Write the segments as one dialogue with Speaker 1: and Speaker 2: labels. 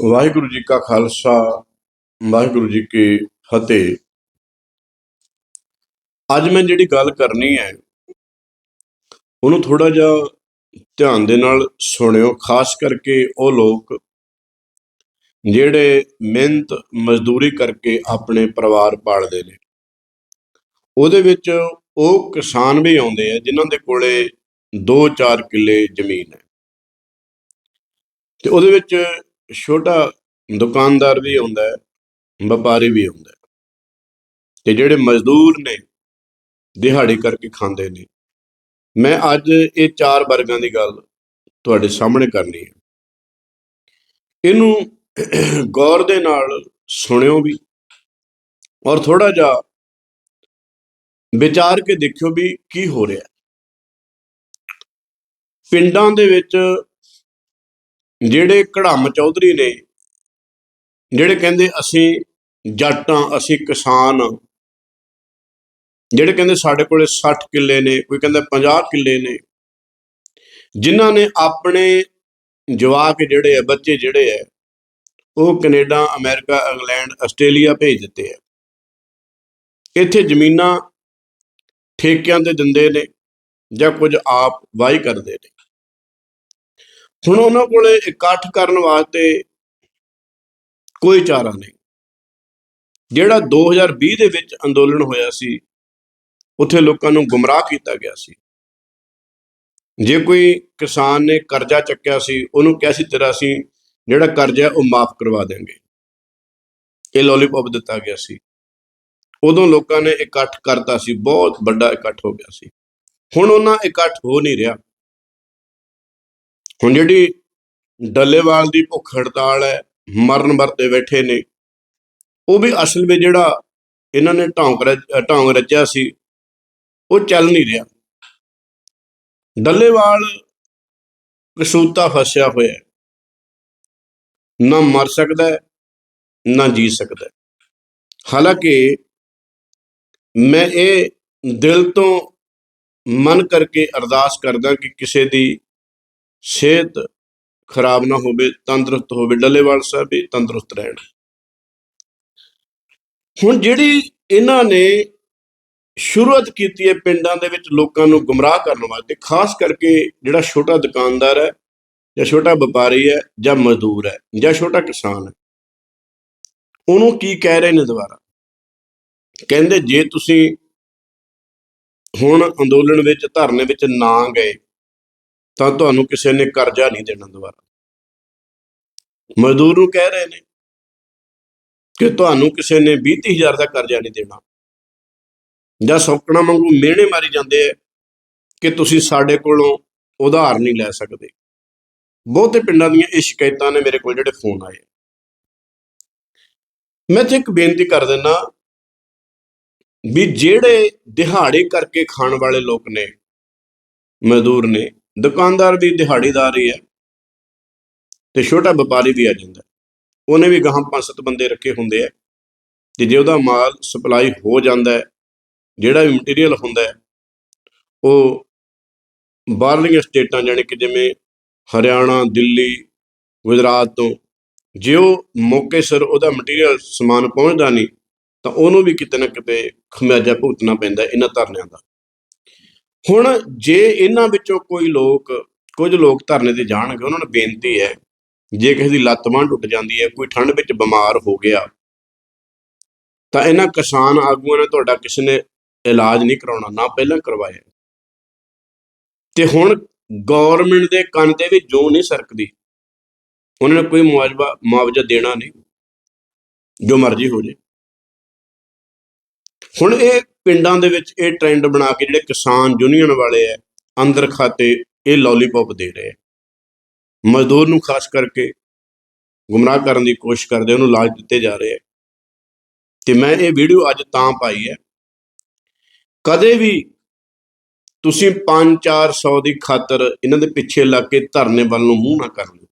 Speaker 1: ਵਾਹਿਗੁਰੂ ਜੀ ਕਾ ਖਾਲਸਾ, ਵਾਹਿਗੁਰੂ ਜੀ ਕੀ ਫਤਿਹ। ਅੱਜ ਮੈਂ ਜਿਹੜੀ ਗੱਲ ਕਰਨੀ ਹੈ, ਉਹਨੂੰ ਥੋੜਾ ਜਿਹਾ ਧਿਆਨ ਦੇ ਨਾਲ ਸੁਣਿਓ, ਖਾਸ ਕਰਕੇ ਉਹ ਲੋਕ ਜਿਹੜੇ ਮਿਹਨਤ, ਮਜ਼ਦੂਰੀ ਕਰਕੇ ਆਪਣੇ ਪਰਿਵਾਰ ਪਾਲਦੇ ਨੇ। ਉਹਦੇ ਵਿੱਚ ਉਹ ਕਿਸਾਨ ਵੀ ਆਉਂਦੇ ਆ, ਜਿਨ੍ਹਾਂ ਦੇ ਕੋਲੇ 2-4 ਕਿੱਲੇ ਜ਼ਮੀਨ ਹੈ। ਤੇ ਉਹਦੇ ਵਿੱਚ ਛੋਟਾ ਦੁਕਾਨਦਾਰ ਵੀ ਆਉਂਦਾ ਹੈ, ਵਪਾਰੀ ਵੀ ਆਉਂਦਾ ਹੈ ਤੇ ਜਿਹੜੇ ਮਜ਼ਦੂਰ ਨੇ, ਦਿਹਾੜੀ ਕਰਕੇ ਖਾਂਦੇ ਨੇ। ਮੈਂ ਅੱਜ ਇਹ ਚਾਰ ਵਰਗਾਂ ਦੀ ਗੱਲ ਤੁਹਾਡੇ ਸਾਹਮਣੇ ਕਰਨੀ ਹੈ। ਇਹਨੂੰ ਗੌਰ ਦੇ ਨਾਲ ਸੁਣਿਓ ਵੀ ਔਰ ਥੋੜਾ ਜਿਹਾ ਵਿਚਾਰ ਕੇ ਦੇਖਿਓ ਵੀ ਕੀ ਹੋ ਰਿਹਾ। ਪਿੰਡਾਂ ਦੇ ਵਿੱਚ ਜਿਹੜੇ ਕੜਮ ਚੌਧਰੀ ਨੇ, ਜਿਹੜੇ ਕਹਿੰਦੇ ਅਸੀਂ ਜੱਟਾਂ ਅਸੀਂ ਕਿਸਾਨ ਜਿਹੜੇ ਕਹਿੰਦੇ ਸਾਡੇ ਕੋਲੇ 60 ਕਿੱਲੇ ਨੇ, ਕੋਈ ਕਹਿੰਦਾ 50 ਕਿੱਲੇ ਨੇ, ਜਿਨ੍ਹਾਂ ਨੇ ਆਪਣੇ ਜਵਾਕ ਜਿਹੜੇ ਆ, ਬੱਚੇ ਜਿਹੜੇ ਆ, ਉਹ ਕੈਨੇਡਾ, ਅਮਰੀਕਾ, ਇੰਗਲੈਂਡ, ਆਸਟ੍ਰੇਲੀਆ ਭੇਜ ਦਿੱਤੇ ਆ। ਇੱਥੇ ਜ਼ਮੀਨਾਂ ਠੇਕਿਆਂ ਤੇ ਦਿੰਦੇ ਨੇ ਜਾਂ ਕੁਝ ਆਪ ਵਾਹੀ ਕਰਦੇ ਨੇ। ਹੁਣ ਉਹਨਾਂ ਕੋਲੇ ਇਕੱਠ ਕਰਨ ਵਾਸਤੇ ਕੋਈ ਚਾਰਾ ਨਹੀਂ। ਜਿਹੜਾ 2020 ਦੇ ਵਿੱਚ ਅੰਦੋਲਨ ਹੋਇਆ ਸੀ, ਉੱਥੇ ਲੋਕਾਂ ਨੂੰ ਗੁੰਮਰਾਹ ਕੀਤਾ ਗਿਆ ਸੀ। ਜੇ ਕੋਈ ਕਿਸਾਨ ਨੇ ਕਰਜ਼ਾ ਚੱਕਿਆ ਸੀ, ਉਹਨੂੰ ਕਿਹਾ ਸੀ, ਤੇਰਾ ਅਸੀਂ ਜਿਹੜਾ ਕਰਜ਼ਾ ਉਹ ਮਾਫ ਕਰਵਾ ਦੇਵਾਂਗੇ ਇਹ ਲੋਲੀਪੌਪ ਦਿੱਤਾ ਗਿਆ ਸੀ। ਉਦੋਂ ਲੋਕਾਂ ਨੇ ਇਕੱਠ ਕਰਤਾ ਸੀ, ਬਹੁਤ ਵੱਡਾ ਇਕੱਠ ਹੋ ਗਿਆ ਸੀ। ਹੁਣ ਉਹਨਾਂ ਇਕੱਠ ਹੋ ਨਹੀਂ ਰਿਹਾ। ਹੁਣ ਜਿਹੜੀ ਡੱਲੇਵਾਲ ਦੀ ਭੁੱਖ ਹੜਤਾਲ ਹੈ, ਮਰਨ ਵਰਤੇ ਬੈਠੇ ਨੇ, ਉਹ ਵੀ ਅਸਲ ਵਿੱਚ ਜਿਹੜਾ ਇਹਨਾਂ ਨੇ ਢੌਂਗ ਰਚ- ਢੌਂਗ ਰਚਿਆ ਸੀ, ਉਹ ਚੱਲ ਨਹੀਂ ਰਿਹਾ। ਡੱਲੇਵਾਲ ਕਸੂਤਾ ਫਸਿਆ ਹੋਇਆ ਨਾ ਮਰ ਸਕਦਾ ਨਾ ਜੀ ਸਕਦਾ ਹਾਲਾਂਕਿ ਮੈਂ ਇਹ ਦਿਲ ਤੋਂ ਮਨ ਕਰਕੇ ਅਰਦਾਸ ਕਰਦਾ ਕਿ ਕਿਸੇ ਦੀ ਸਿਹਤ ਖਰਾਬ ਨਾ ਹੋਵੇ, ਤੰਦਰੁਸਤ ਹੋਵੇ, ਡੱਲੇਵਾਲ ਸਾਹਿਬ ਵੀ ਤੰਦਰੁਸਤ ਰਹਿਣ। ਹੁਣ ਜਿਹੜੀ ਇਹਨਾਂ ਨੇ ਸ਼ੁਰੂਆਤ ਕੀਤੀ ਹੈ ਪਿੰਡਾਂ ਦੇ ਵਿੱਚ ਲੋਕਾਂ ਨੂੰ ਗੁੰਮਰਾਹ ਕਰਨ ਵਾਸਤੇ, ਖਾਸ ਕਰਕੇ ਜਿਹੜਾ ਛੋਟਾ ਦੁਕਾਨਦਾਰ ਹੈ, ਜਾਂ ਛੋਟਾ ਵਪਾਰੀ ਹੈ, ਜਾਂ ਮਜ਼ਦੂਰ ਹੈ, ਜਾਂ ਛੋਟਾ ਕਿਸਾਨ ਹੈ, ਉਹਨੂੰ ਕੀ ਕਹਿ ਰਹੇ ਨੇ ਦੁਬਾਰਾ? ਕਹਿੰਦੇ ਜੇ ਤੁਸੀਂ ਹੁਣ ਅੰਦੋਲਨ ਵਿੱਚ, ਧਰਨੇ ਵਿੱਚ ਨਾ ਗਏ ਤਾਂ ਤੁਹਾਨੂੰ ਕਿਸੇ ਨੇ ਕਰਜ਼ਾ ਨਹੀਂ ਦੇਣਾ ਦੁਬਾਰਾ। ਮਜ਼ਦੂਰ ਨੂੰ ਕਹਿ ਰਹੇ ਨੇ ਕਿ ਤੁਹਾਨੂੰ ਕਿਸੇ ਨੇ 20000 ਦਾ ਕਰਜ਼ਾ ਨਹੀਂ ਦੇਣਾ। ਜਾਂ ਸੌਕਣਾ ਵਾਂਗੂ ਮਿਹਣੇ ਮਾਰੀ ਜਾਂਦੇ ਆ ਕਿ ਤੁਸੀਂ ਸਾਡੇ ਕੋਲੋਂ ਉਧਾਰ ਨਹੀਂ ਲੈ ਸਕਦੇ। ਬਹੁਤੇ ਪਿੰਡਾਂ ਦੀਆਂ ਇਹ ਸ਼ਿਕਾਇਤਾਂ ਨੇ ਮੇਰੇ ਕੋਲ ਜਿਹੜੇ ਫੋਨ ਆਏ। ਮੈਂ ਤੇ ਇੱਕ ਬੇਨਤੀ ਕਰ ਦਿੰਦਾ ਵੀ ਜਿਹੜੇ ਦਿਹਾੜੇ ਕਰਕੇ ਖਾਣ ਵਾਲੇ ਲੋਕ ਨੇ, ਮਜ਼ਦੂਰ ਨੇ ਦੁਕਾਨਦਾਰ ਵੀ ਦਿਹਾੜੀਦਾਰ ਹੀ ਹੈ ਤੇ ਛੋਟਾ ਵਪਾਰੀ ਵੀ ਆ ਜਾਂਦਾ। ਉਹਨੇ ਵੀ ਗਾਹਾਂ ਪੰਜ ਸੱਤ ਬੰਦੇ ਰੱਖੇ ਹੁੰਦੇ ਆ ਤੇ ਜੇ ਉਹਦਾ ਮਾਲ ਸਪਲਾਈ ਹੋ ਜਾਂਦਾ ਹੈ, ਜਿਹੜਾ ਵੀ ਮਟੀਰੀਅਲ ਹੁੰਦਾ ਹੈ, ਉਹ ਬਾਹਰਲੀਆਂ ਸਟੇਟਾਂ ਜਾਣੀ ਕਿ ਜਿਵੇਂ ਹਰਿਆਣਾ, ਦਿੱਲੀ, ਗੁਜਰਾਤ ਤੋਂ ਜੇ ਉਹ ਮੌਕੇ ਸਿਰ ਉਹਦਾ ਮਟੀਰੀਅਲ ਸਮਾਨ ਪਹੁੰਚਦਾ ਨਹੀਂ ਤਾਂ ਉਹਨੂੰ ਵੀ ਕਿਤੇ ਨਾ ਕਿਤੇ ਖਮਿਆਜਾ ਭੁਗਤਣਾ ਪੈਂਦਾ ਇਹਨਾਂ ਧਰਨਿਆਂ ਦਾ। ਹੁਣ ਜੇ ਇਹਨਾਂ ਵਿੱਚੋਂ ਕੋਈ ਲੋਕ, ਕੁਝ ਲੋਕ ਧਰਨੇ ਤੇ ਜਾਣਗੇ, ਉਹਨਾਂ ਨੂੰ ਬੇਨਤੀ ਹੈ, ਜੇ ਕਿਸੇ ਦੀ ਲੱਤ ਬਾਂਹ ਟੁੱਟ ਜਾਂਦੀ ਹੈ, ਕੋਈ ਠੰਡ ਵਿੱਚ ਬਿਮਾਰ ਹੋ ਗਿਆ, ਤਾਂ ਇਹਨਾਂ ਕਿਸਾਨ ਆਗੂਆਂ ਨੇ ਤੁਹਾਡਾ ਕਿਸੇ ਨੇ ਇਲਾਜ ਨਹੀਂ ਕਰਾਉਣਾ, ਨਾ ਪਹਿਲਾਂ ਕਰਵਾਇਆ ਤੇ ਹੁਣ ਗਵਰਨਮੈਂਟ ਦੇ ਕੰਨ ਤੇ ਵੀ ਜੋ ਨਹੀਂ ਸਰਕਦੀ, ਉਹਨਾਂ ਨੇ ਕੋਈ ਮੁਆਵਜ਼ਾ ਮੁਆਵਜ਼ਾ ਦੇਣਾ ਨਹੀਂ, ਜੋ ਮਰਜ਼ੀ ਹੋ ਜੇ। ਹੁਣ ਇਹ ਪਿੰਡਾਂ ਦੇ ਵਿੱਚ ਇਹ ਟ੍ਰੈਂਡ ਬਣਾ ਕੇ ਜਿਹੜੇ ਕਿਸਾਨ ਯੂਨੀਅਨ ਵਾਲੇ ਆ, ਅੰਦਰ ਖਾਤੇ ਇਹ ਲੋਲੀਪੌਪ ਦੇ ਰਹੇ ਆ। ਮਜ਼ਦੂਰ ਨੂੰ ਖਾਸ ਕਰਕੇ ਗੁੰਮਰਾਹ ਕਰਨ ਦੀ ਕੋਸ਼ਿਸ਼ ਕਰਦੇ ਉਹਨੂੰ ਲਾਜ ਦਿੱਤੇ ਜਾ ਰਹੇ ਆ। ਤੇ ਮੈਂ ਇਹ ਵੀਡੀਓ ਅੱਜ ਤਾਂ ਪਾਈ ਹੈ ਕਦੇ ਵੀ ਤੁਸੀਂ 5-400 ਦੀ ਖਾਤਰ ਇਹਨਾਂ ਦੇ ਪਿੱਛੇ ਲੱਗ ਕੇ ਧਰਨੇ ਵੱਲ ਨੂੰ ਮੂੰਹ ਨਾ ਕਰ ਲਓ।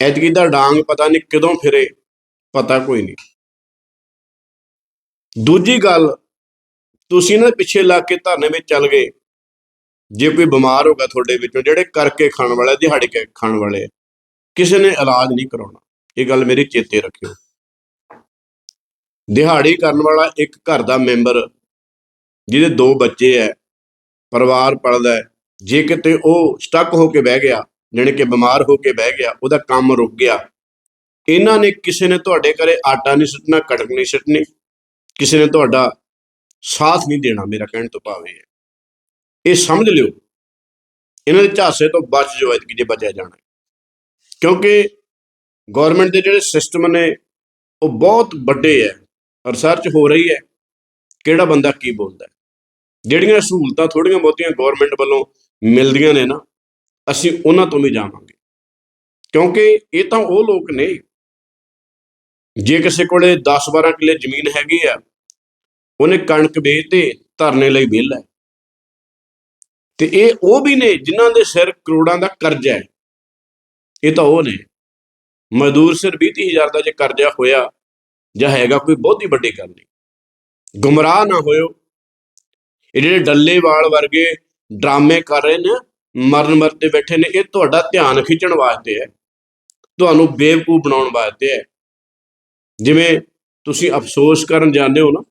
Speaker 1: ਐਤਕੀ ਦਾ ਡਾਂਗ ਪਤਾ ਨਹੀਂ ਕਦੋਂ ਫਿਰੇ, ਪਤਾ ਕੋਈ ਨਹੀਂ ਦੂਜੀ ਗੱਲ, ਤੁਸੀਂ ਇਹਨਾਂ ਦੇ ਪਿੱਛੇ ਲੱਗ ਕੇ ਧਰਨੇ ਵਿੱਚ ਚੱਲ ਗਏ। ਜੇ ਕੋਈ ਬਿਮਾਰ ਹੋਗਾ ਤੁਹਾਡੇ ਵਿੱਚੋਂ, ਜਿਹੜੇ ਕਰਕੇ ਖਾਣ ਵਾਲਾ, ਦਿਹਾੜੀ ਕੇ ਖਾਣ ਵਾਲੇ ਕਿਸੇ ਨੇ ਇਲਾਜ ਨਹੀਂ ਕਰਾਉਣਾ। ਇਹ ਗੱਲ ਮੇਰੀ ਚੇਤੇ ਰੱਖਿਓ। ਦਿਹਾੜੀ ਕਰਨ ਵਾਲਾ ਇੱਕ ਘਰ ਦਾ ਮੈਂਬਰ, ਜਿਹਦੇ ਦੋ ਬੱਚੇ ਐ, ਪਰਿਵਾਰ ਪਲਦਾ ਹੈ ਜੇ ਕਿਤੇ ਉਹ ਸਟਕ ਹੋ ਕੇ ਬਹਿ ਗਿਆ, ਜਾਣੀ ਕਿ ਬਿਮਾਰ ਹੋ ਕੇ ਬਹਿ ਗਿਆ, ਉਹਦਾ ਕੰਮ ਰੁਕ ਗਿਆ, ਇਹਨਾਂ ਨੇ ਕਿਸੇ ਨੇ ਤੁਹਾਡੇ ਘਰੇ ਆਟਾ ਨਹੀਂ ਸੁੱਟਣਾ ਕੜਕ ਨਹੀਂ ਸੁੱਟਣੀ ਕਿਸੇ ਨੇ ਤੁਹਾਡਾ ਸਾਥ ਨਹੀਂ ਦੇਣਾ ਮੇਰਾ ਕਹਿਣ ਤੋਂ ਭਾਵ ਇਹ ਹੈ। ਇਹ ਸਮਝ ਲਿਓ, ਇਹਨਾਂ ਦੇ ਝਾਸੇ ਤੋਂ ਬਚ ਜਾਓ ਐਤਕੀ ਜੇ ਬਚਿਆ ਜਾਣਾ ਕਿਉਂਕਿ ਗਵਰਨਮੈਂਟ ਦੇ ਜਿਹੜੇ ਸਿਸਟਮ ਨੇ, ਉਹ ਬਹੁਤ ਵੱਡੇ ਹੈ ਰਿਸਰਚ ਹੋ ਰਹੀ ਹੈ ਕਿਹੜਾ ਬੰਦਾ ਕੀ ਬੋਲਦਾ ਜਿਹੜੀਆਂ ਸਹੂਲਤਾਂ ਥੋੜੀਆਂ ਬਹੁਤੀਆਂ ਗਵਰਨਮੈਂਟ ਵੱਲੋਂ ਮਿਲਦੀਆਂ ਨੇ ਨਾ, ਅਸੀਂ ਉਹਨਾਂ ਤੋਂ ਵੀ ਜਾਵਾਂਗੇ। ਕਿਉਂਕਿ ਇਹ ਤਾਂ ਉਹ ਲੋਕ ਨੇ ਜੇ ਕਿਸੇ ਕੋਲੇ 10-12 ਕਿੱਲੇ ਜ਼ਮੀਨ ਹੈਗੀ ਆ, ਉਹਨੇ ਕਣਕ ਵੇਚ ਤੇ ਧਰਨੇ ਲਈ ਵਿਹਲਾ ਤੇ ਇਹ ਉਹ ਵੀ ਨੇ ਜਿਨ੍ਹਾਂ ਦੇ ਸਿਰ ਕਰੋੜਾਂ ਦਾ ਕਰਜ਼ਾ ਹੈ। ਇਹ ਤਾਂ ਉਹ ਨੇ। ਮਜ਼ਦੂਰ ਸਿਰ 20-30000 ਦਾ ਜੇ ਕਰਜ਼ਾ ਹੋਇਆ, ਜਾਂ ਹੈਗਾ ਕੋਈ ਬਹੁਤੀ ਵੱਡੀ ਗੱਲ ਨਹੀਂ। ਗੁੰਮਰਾਹ ਨਾ ਹੋਇਓ। ਇਹ ਜਿਹੜੇ ਡੱਲੇਵਾਲ ਵਰਗੇ ਡਰਾਮੇ ਕਰ ਰਹੇ ਨੇ, ਮਰਨ ਮਰਦੇ ਬੈਠੇ ਨੇ, ਇਹ ਤੁਹਾਡਾ ਧਿਆਨ ਖਿੱਚਣ ਵਾਸਤੇ ਹੈ। ਤੁਹਾਨੂੰ ਬੇਵਕੂਫ ਬਣਾਉਣ ਵਾਸਤੇ ਹੈ। ਜਿਵੇਂ ਤੁਸੀਂ ਅਫਸੋਸ ਕਰਨ ਜਾਂਦੇ ਹੋ ਨਾ,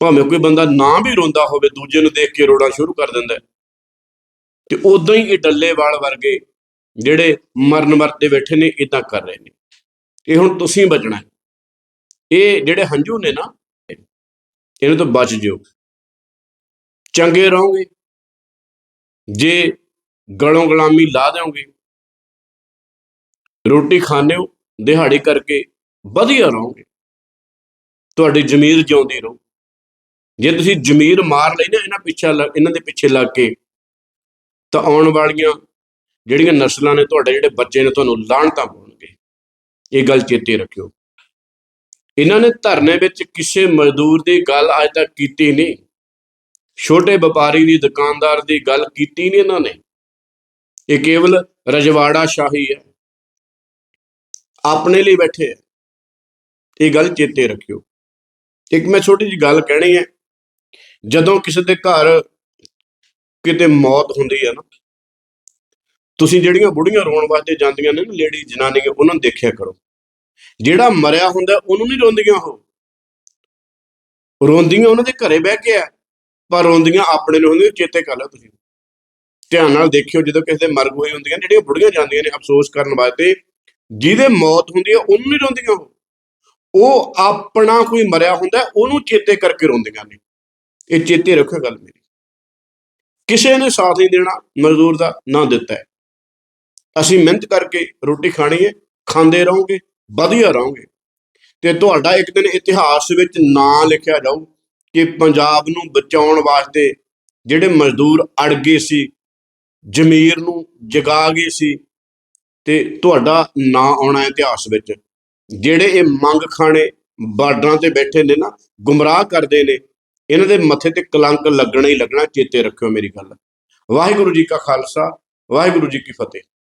Speaker 1: ਭਾਵੇਂ ਕੋਈ ਬੰਦਾ ਨਾ ਵੀ ਰੋਂਦਾ ਹੋਵੇ, ਦੂਜੇ ਨੂੰ ਦੇਖ ਕੇ ਰੋਣਾ ਸ਼ੁਰੂ ਕਰ ਦਿੰਦਾ ਤੇ ਉਦਾਂ ਹੀ ਇਹ ਡੱਲੇਵਾਲ ਵਰਗੇ ਜਿਹੜੇ ਮਰਨ ਮਰਤੇ ਬੈਠੇ ਨੇ ਇਦਾਂ ਕਰ ਰਹੇ ਨੇ। ਇਹ ਹੁਣ ਤੁਸੀਂ ਬਚਣਾ ਇਹ ਜਿਹੜੇ ਹੰਝੂ ਨੇ ਨਾ, ਇਹਨਾਂ ਤੋਂ ਬਚ ਜਿਓ। ਚੰਗੇ ਰਹੋਗੇ। ਜੇ ਗਲੋਂ ਗੁਲਾਮੀ ਲਾ ਦਿਓਗੇ। ਰੋਟੀ ਖਾਣੇ ਹੋ, ਦਿਹਾੜੀ ਕਰਕੇ ਵਧੀਆ ਰਹੋਗੇ। ਤੁਹਾਡੀ ਜ਼ਮੀਰ ਜਿਉਂਦੀ ਰਹੂ। ਜੇ ਤੁਸੀਂ ਜ਼ਮੀਰ ਮਾਰ ਲਈ ਨਾ ਇਹਨਾਂ ਪਿੱਛੇ ਲੱਗ- ਇਹਨਾਂ ਦੇ ਪਿੱਛੇ ਲੱਗ ਕੇ, ਤਾਂ ਆਉਣ ਵਾਲੀਆਂ ਜਿਹੜੀਆਂ ਨਸਲਾਂ ਨੇ, ਤੁਹਾਡੇ ਜਿਹੜੇ ਬੱਚੇ ਨੇ, ਤੁਹਾਨੂੰ ਲਾਹਣਤਾਂ ਪਾਉਣਗੇ ਇਹ ਗੱਲ ਚੇਤੇ ਰੱਖਿਓ। ਇਹਨਾਂ ਨੇ ਧਰਨੇ ਵਿੱਚ ਕਿਸੇ ਮਜ਼ਦੂਰ ਦੀ ਗੱਲ ਅੱਜ ਤੱਕ ਕੀਤੀ ਨਹੀਂ। ਛੋਟੇ ਵਪਾਰੀ ਦੀ, ਦੁਕਾਨਦਾਰ ਦੀ ਗੱਲ ਕੀਤੀ ਨਹੀਂ ਇਹਨਾਂ ਨੇ। ਇਹ ਕੇਵਲ ਰਜਵਾੜਾ ਸ਼ਾਹੀ ਹੈ। ਆਪਣੇ ਲਈ ਬੈਠੇ ਹੈ ਇਹ ਗੱਲ ਚੇਤੇ ਰੱਖਿਓ। ਇੱਕ ਮੈਂ ਛੋਟੀ ਜੀ ਗੱਲ ਕਹਿਣੀ ਹੈ, ਜਦੋਂ ਕਿਸੇ ਦੇ ਘਰ ਕਿਤੇ ਮੌਤ ਹੁੰਦੀ ਹੈ ਨਾ, ਤੁਸੀਂ ਜਿਹੜੀਆਂ ਬੁੜੀਆਂ ਰੋਣ ਵਾਸਤੇ ਜਾਂਦੀਆਂ ਨੇ ਨਾ ਲੇਡੀ ਜਨਾਨੀਆਂ ਉਹਨਾਂ ਨੂੰ ਦੇਖਿਆ ਕਰੋ। ਜਿਹੜਾ ਮਰਿਆ ਹੁੰਦਾ, ਉਹਨੂੰ ਨਹੀਂ ਰੋਂਦੀਆਂ ਉਹ। ਰੋਂਦੀਆਂ ਉਹਨਾਂ ਦੇ ਘਰੇ ਬਹਿ ਕੇ ਆ, ਪਰ ਰੋਂਦੀਆਂ ਆਪਣੇ ਨੂੰ ਹੁੰਦੀਆਂ, ਚੇਤੇ ਕਰ ਲਓ ਤੁਸੀਂ। ਧਿਆਨ ਨਾਲ ਦੇਖਿਓ, ਜਦੋਂ ਕਿਸੇ ਦੇ ਮਰਗ ਹੋਈ ਹੁੰਦੀਆਂ ਜਿਹੜੀਆਂ ਬੁੜੀਆਂ ਜਾਂਦੀਆਂ ਨੇ, ਅਫਸੋਸ ਕਰਨ ਵਾਸਤੇ, ਜਿਹਦੇ ਮੌਤ ਹੁੰਦੀ ਹੈ, ਉਹਨੂੰ ਨਹੀਂ ਰੋਂਦੀਆਂ ਉਹ। ਉਹ ਆਪਣਾ ਕੋਈ ਮਰਿਆ ਹੁੰਦਾ, ਉਹਨੂੰ ਚੇਤੇ ਕਰਕੇ ਰੋਂਦੀਆਂ ਨੇ। ਇਹ ਚੇਤੇ ਰੱਖੋ ਗੱਲ ਮੇਰੀ। ਕਿਸੇ ਨੇ ਸਾਥ ਨਹੀਂ ਦੇਣਾ, ਮਜ਼ਦੂਰ ਦਾ ਨਾ ਦਿੱਤਾ ਹੈ। ਅਸੀਂ ਮਿਹਨਤ ਕਰਕੇ ਰੋਟੀ ਖਾਣੀ ਹੈ, ਖਾਂਦੇ ਰਹੋਗੇ, ਵਧੀਆ ਰਹੋਗੇ। ਤੇ ਤੁਹਾਡਾ ਇੱਕ ਦਿਨ ਇਤਿਹਾਸ ਵਿੱਚ ਨਾਂ ਲਿਖਿਆ ਜਾਊ ਕਿ ਪੰਜਾਬ ਨੂੰ ਬਚਾਉਣ ਵਾਸਤੇ ਜਿਹੜੇ ਮਜ਼ਦੂਰ ਅੜ ਗਏ ਸੀ, ਜ਼ਮੀਰ ਨੂੰ ਜਗਾ ਗਏ ਸੀ, ਤੇ ਤੁਹਾਡਾ ਨਾਂ ਆਉਣਾ ਇਤਿਹਾਸ ਵਿੱਚ। ਜਿਹੜੇ ਇਹ ਮੰਗ ਖਾਣੇ ਬਾਰਡਰਾਂ ਤੇ ਬੈਠੇ ਨੇ ਨਾ, ਗੁੰਮਰਾਹ ਕਰਦੇ ਨੇ, ਇਹਨਾਂ ਦੇ ਮੱਥੇ ਤੇ ਕਲੰਕ ਲੱਗਣਾ ਹੀ ਲੱਗਣਾ, ਚੇਤੇ ਰੱਖਿਓ ਮੇਰੀ ਗੱਲ। ਵਾਹਿਗੁਰੂ ਜੀ ਕਾ ਖਾਲਸਾ, ਵਾਹਿਗੁਰੂ ਜੀ ਕੀ ਫਤਿਹ।